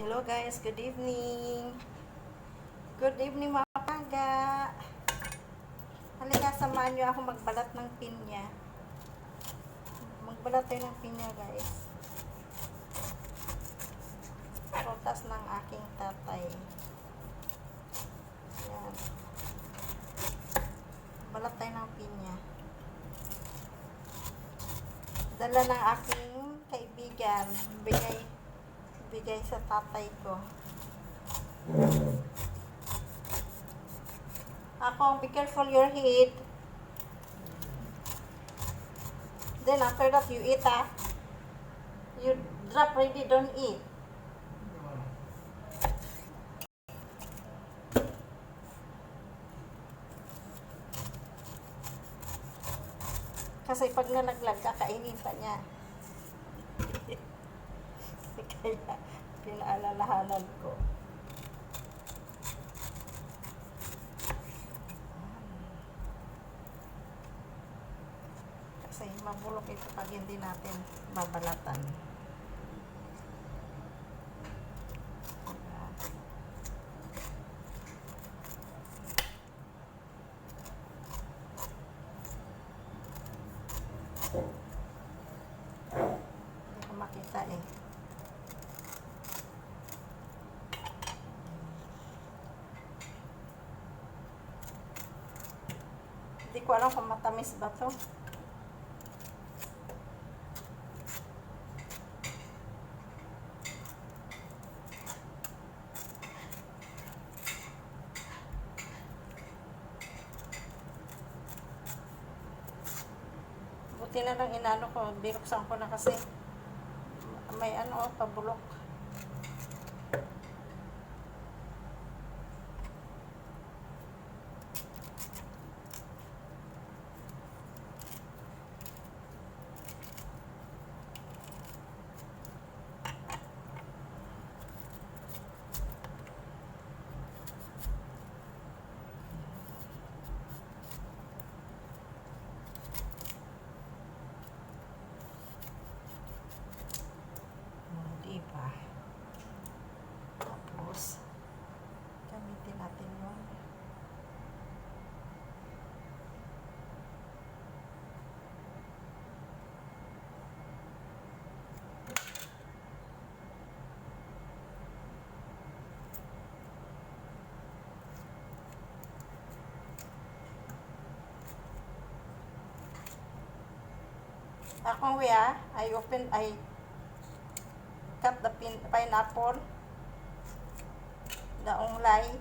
Hello guys, good evening. Good evening mga paga. Halika, samahan niyo ako magbalat ng pinya. Magbalat tayo ng pinya guys. Prutas ng aking tatay. Yan. Balat tayo ng pinya. Dala ng aking kaibigan. Bigay bigay sa tatay ko. Ako, be careful your head. Then after that, you eat ah. You drop ready, don't eat. Kasi pag nalaglag, kakainin pa niya. Kaya pinaalalahanan ko. Kasi mabulok ito pag hindi natin babalatan. Hindi ko makita eh. Hindi ko alam kung matamis ba to. Buti na lang inano ko, binuksan ko na kasi may ano, pabulok. Oh, diba? Tapos, gamitin natin yung Ako, yeah, I open, I cut the pin, pineapple, the onglay.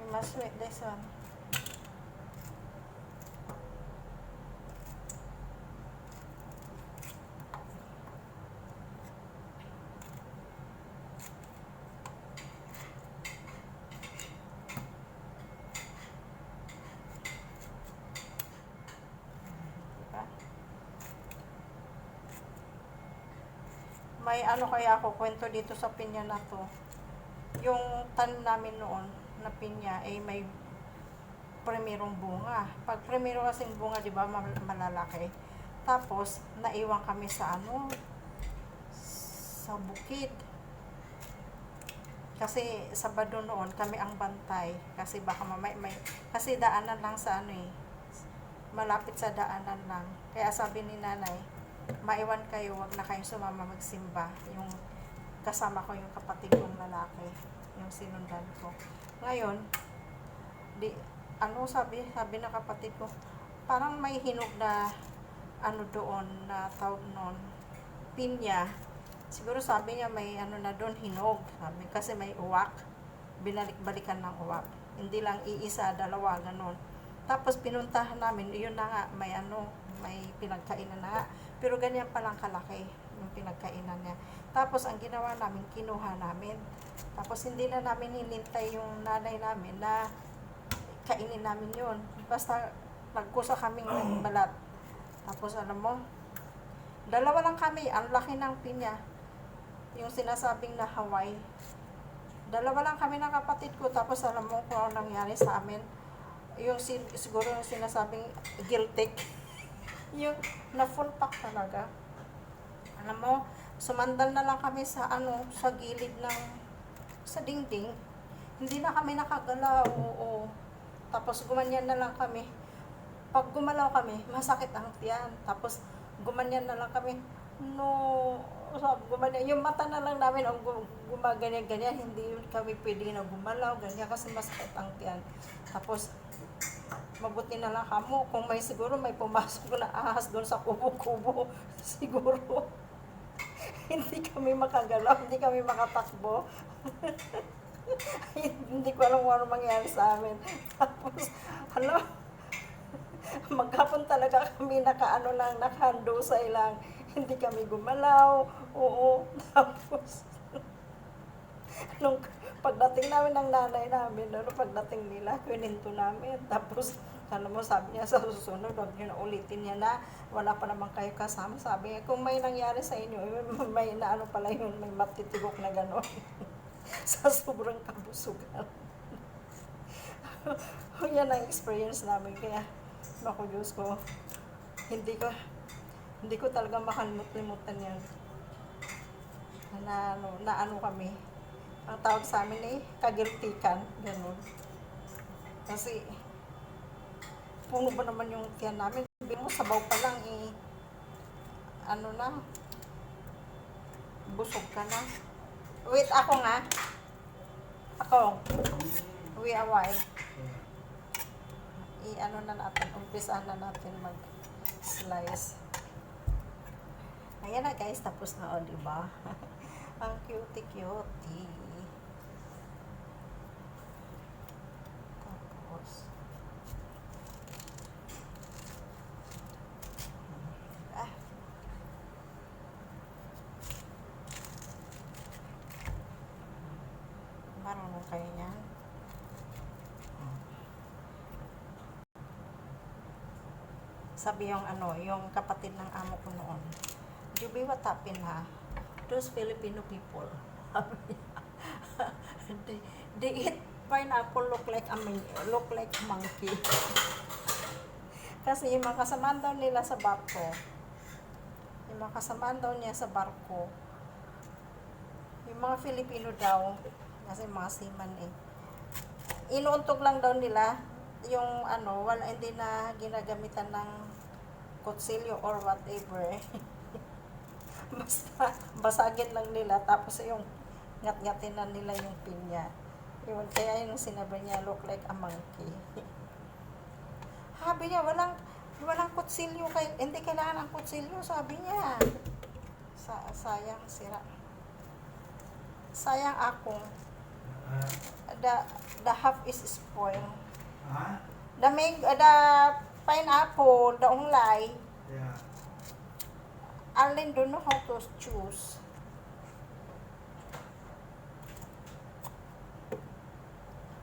You must wait this one. May ano kaya ako kwento dito sa pinya na to. Yung tanim namin noon na pinya ay may primerong bunga. Pag primero kasing bunga, di ba, mal- malalaki. Tapos, naiwan kami sa ano, sa bukid. Kasi Sabado noon, kami ang bantay. Kasi baka mamay, may, kasi daanan lang sa ano eh. Malapit sa daanan lang. Kaya sabi ni nanay, maiwan kayo, wag na kayong sumama magsimba. Yung kasama ko yung kapatid kong lalaki, yung sinundan ko. Ngayon, di, ano sabi, sabi ng kapatid ko, parang may hinog na ano doon na tawag noon, pinya. Siguro sabi niya may ano na doon hinog, sabi kasi may uwak. Binalik-balikan ng uwak. Hindi lang iisa, dalawa, ganun. Tapos pinuntahan namin, yun na nga, may ano, may pinagkainan na. Pero ganyan palang kalaki yung pinagkainan niya. Tapos ang ginawa namin, kinuha namin. Tapos hindi na namin hinintay yung nanay namin na kainin namin yun. Basta nagkusa kaming balat. Tapos alam mo, dalawa lang kami, ang laki ng pinya. Yung sinasabing na Hawaii. Dalawa lang kami ng kapatid ko. Tapos alam mo kung ano nangyari sa amin. Yung siguro yung sinasabing guilty. Yung na full pack talaga. Alam mo, sumandal na lang kami sa ano, sa gilid ng sa dingding. Hindi na kami nakagalaw. Oo. Tapos gumanyan na lang kami. Pag gumalaw kami, masakit ang tiyan. Tapos gumanyan na lang kami. No, sabi, gumanyan. Yung mata na lang namin ang gu- gumaganyan-ganyan. Hindi kami pwede na gumalaw, ganyan kasi masakit ang tiyan. Tapos mabuti na lang kamo kung may siguro may pumasok na ahas doon sa kubo-kubo siguro. Hindi kami makagalaw hindi kami makatakbo. Hindi ko alam kung ano mangyari sa amin. Tapos hala maghapon talaga kami nakaano lang nakahandusay lang hindi kami gumalaw oo. Tapos nung pagdating namin ng nanay namin, ano, pagdating nila, kininto namin. Tapos, alam mo, sabi niya sa susunod, huwag niyo na ulitin niya na wala pa naman kayo kasama. Sabi niya, kung may nangyari sa inyo, eh, may na ano pala yun, may matitigok na gano'n. sa sobrang kabusugan. Yan ang experience namin. Kaya, naku Diyos ko, hindi ko, hindi ko talaga makalimut-limutan yan. Na, ano, na ano kami, ang tawag sa amin eh, kagiltikan, ganun. Kasi, puno ba naman yung tiyan namin? Sabi mo, sabaw pa lang eh, ano na, busog ka na. Wait, ako nga. Ako. Uwi away. I-ano na natin, umpisahan na natin mag-slice. Ayan na guys, tapos na o, diba? Ang cutie-cutie. Tapos, ah, marunong kayo niyan. Sabi yung ano, yung kapatid ng amo ko noon, Jubi, what ha? Those Filipino people, they, they eat pineapple look like a look like monkey. Kasi yung mga kasamaan daw nila sa barko, yung mga kasamaan daw niya sa barko, yung mga Filipino daw, kasi mga seaman eh, inuuntog lang daw nila yung ano, wala hindi na ginagamitan ng kutsilyo or whatever. Basta basagin lang nila tapos yung ngat-ngatin na nila yung pinya. Yun, kaya yung sinabi niya, look like a monkey. Sabi niya, walang, walang kutsilyo, kay, hindi kailangan ng kutsilyo, sabi niya. Sa, sayang, sira. Sayang akong, the, the half is spoiled. Huh? The, mang, the pineapple, the unglay, Yeah. Alin don't know how to choose.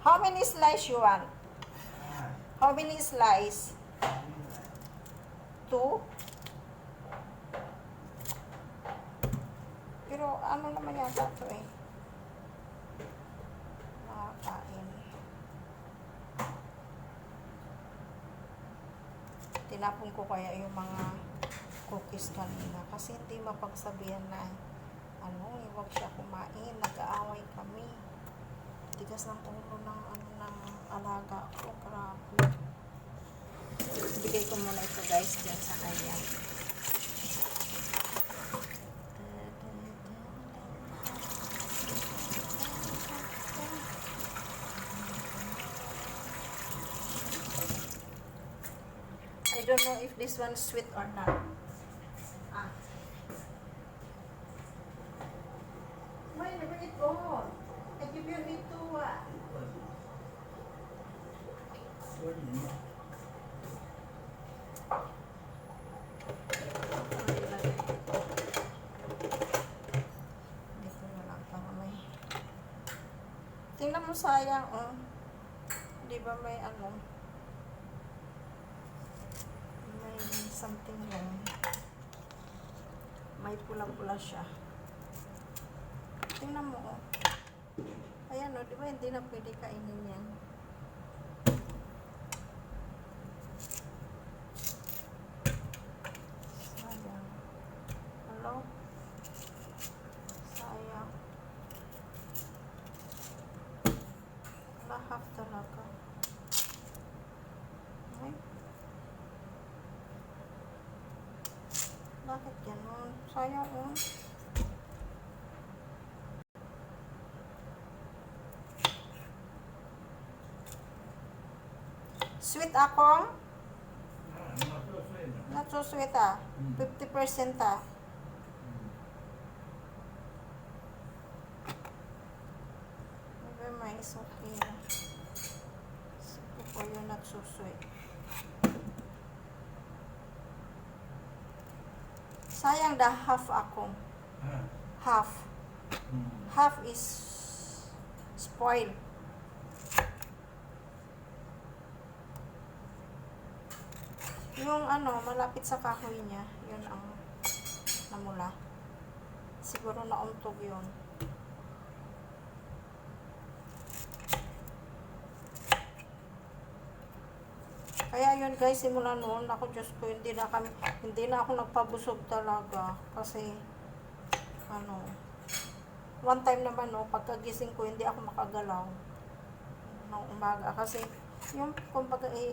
How many slice you want? How many slice? Two? Pero ano naman yata to eh. Nakakain. Tinapon ko kaya yung mga cookies kanina kasi hindi mapagsabihan na ano, eh, wag siya kumain, nag-aaway kami. Tigas ng ulo ng ano ng alaga ko, grabe. Bigay ko muna ito guys dyan sa kanya. I don't know if this one's sweet or not. Ah. Why never eat all? I give you need to para may... Tingnan mo sayang, oh. Di ba may ano? May something wrong. May pula-pula siya. Tingnan mo, oh. Ayan, oh. Di ba hindi na pwede kainin yan? Sayang. Hello? Bakit ganun? Sayang oh. Sweet akong? Not so sweet ah. 50% ah. Never mind, it's okay na. Sige po yun, not so sweet. Sayang da half akong. Half. Half is spoiled. Yung ano, malapit sa kahoy niya, yun ang namula. Siguro nauntog yun. Kaya yun guys, simula noon, ako Diyos ko, hindi na kami, hindi na ako nagpabusog talaga. Kasi, ano, one time naman no, pagkagising ko, hindi ako makagalaw ng umaga. Kasi, yung, kumbaga, eh,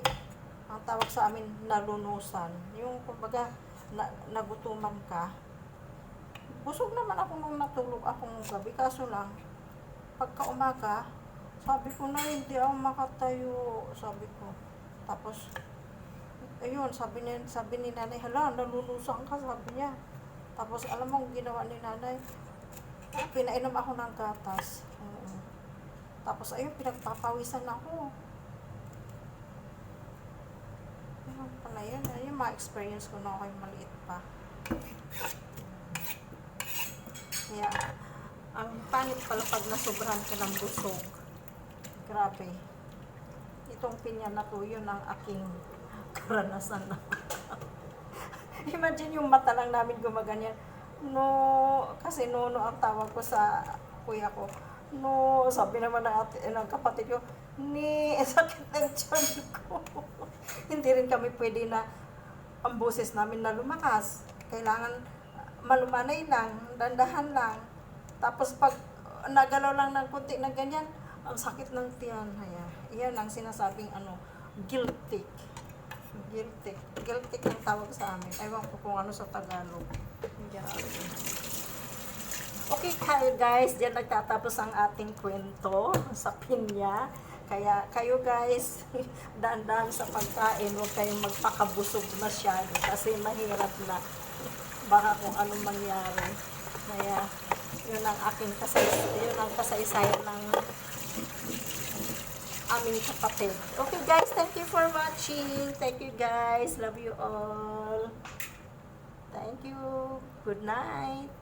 ang tawag sa amin, nalunusan. Yung, kumbaga, na, nagutuman ka. Busog naman ako nung natulog akong gabi. Kaso lang, pagka umaga, sabi ko na hindi ako makatayo. Sabi ko. Tapos, ayun, sabi ni, sabi ni nanay, hala, nalulusan ka, sabi niya. Tapos, alam mo, ginawa ni nanay, pinainom ako ng gatas. Oo. Tapos, ayun, pinagpapawisan ako. Ayun pala yun. Ayun, mga experience ko na ako yung maliit pa. Kaya, ang pangit pala pag nasobrahan ka ng busog. Grabe. Itong pinya na to, yun ang aking karanasan na. Imagine yung mata lang namin gumaganyan. No, kasi no, no ang tawag ko sa kuya ko. No, sabi naman ng, ate, eh, ng kapatid ko, ni, sakit ng tiyan ko. Hindi rin kami pwede na ang boses namin na lumakas. Kailangan malumanay lang, dandahan lang. Tapos pag nagalaw lang ng kunti na ganyan, ang sakit ng tiyan. Haya. Iyan ang sinasabing ano, guilty. Guilty. Guilty ang tawag sa amin. Ewan ko kung ano sa Tagalog. Grabe. Okay kayo guys, diyan nagtatapos ang ating kwento sa pinya. Kaya kayo guys, daan-daan sa pagkain, huwag kayong magpakabusog masyado kasi mahirap na baka kung anong mangyari. Kaya yun ang aking kasay yun ang kasaysayan ng aming kapatid. Okay guys, thank you for watching. Thank you guys. Love you all. Thank you. Good night.